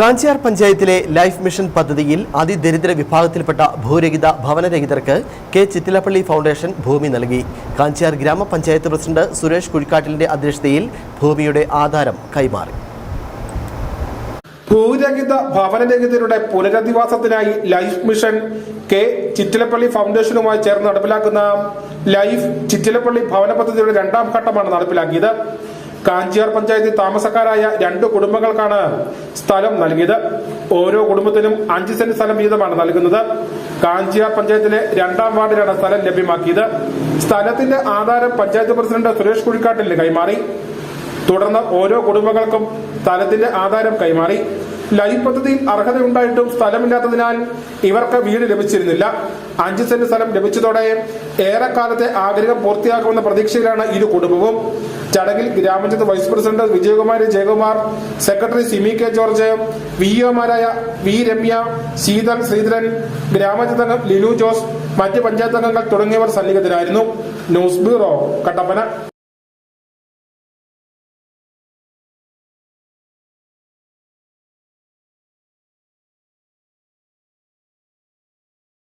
കാഞ്ചിയാർ പഞ്ചായത്തിലെ life mission പദ്ധതിയിൽ അതിദരിദ്ര വിഭാഗത്തിൽപ്പെട്ട ഭൂരഹിത ഭവനരഹിതർക്ക് കെ ചിറ്റിലപ്പള്ളി ഫൗണ്ടേഷൻ ഭൂമി നൽകി. കാഞ്ചിയാർ ഗ്രാമപഞ്ചായത്ത് പ്രസിഡന്റ് സുരേഷ് കുഴിക്കാട്ടിലിന്റെ അധ്യക്ഷതയിൽ ഭൂമിയുടെ ആധാരം കൈമാറി. ഭൂരഹിത ഭവനരഹിതരുടെ പുനരധിവാസത്തിനായി ലൈഫ് മിഷൻ കെ ചിറ്റിലപ്പള്ളി ഫൗണ്ടേഷനുമായി ചേർന്ന് നടപ്പിലാക്കുന്ന ലൈഫ് ചിറ്റിലപ്പള്ളി ഭവന പദ്ധതിയുടെ രണ്ടാം ഘട്ടമാണ് നടപ്പിലാക്കിയത്. കാഞ്ചിയാർ പഞ്ചായത്തിൽ താമസക്കാരായ രണ്ട് കുടുംബങ്ങൾക്കാണ് സ്ഥലം നൽകിയത്. ഓരോ കുടുംബത്തിനും അഞ്ച് സെന്റ് സ്ഥലം വീതമാണ് നൽകുന്നത്. കാഞ്ചിയാർ പഞ്ചായത്തിലെ രണ്ടാം വാർഡിലാണ് സ്ഥലം ലഭ്യമാക്കിയത്. സ്ഥലത്തിന്റെ ആധാരം പഞ്ചായത്ത് പ്രസിഡന്റ് സുരേഷ് കുഴിക്കാട്ടിന് കൈമാറി. തുടർന്ന് ഓരോ കുടുംബങ്ങൾക്കും സ്ഥലത്തിന്റെ ആധാരം കൈമാറി. ലൈഫ് പദ്ധതിയിൽ അർഹതയുണ്ടായിട്ടും സ്ഥലമില്ലാത്തതിനാൽ ഇവർക്ക് വീട് ലഭിച്ചിരുന്നില്ല. അഞ്ച് സെന്റ് സ്ഥലം ലഭിച്ചതോടെ ഏറെക്കാലത്തെ ആഗ്രഹം പൂർത്തിയാക്കുമെന്ന പ്രതീക്ഷയിലാണ് ഇരു കുടുംബവും ചടങ്ങിൽ ഗ്രാമപഞ്ചായത്ത് vice president Vijayakumari Jayakumar secretary Simi K George V ഒമാരായ V Ramya Sheethal Sreedharan ഗ്രാമപഞ്ചായത്ത് അംഗം ലിനു ജോസ് മറ്റ് പഞ്ചായത്ത് അംഗങ്ങൾ തുടങ്ങിയവർ സന്നിഹിതരായിരുന്നു. News bureau Kattappana.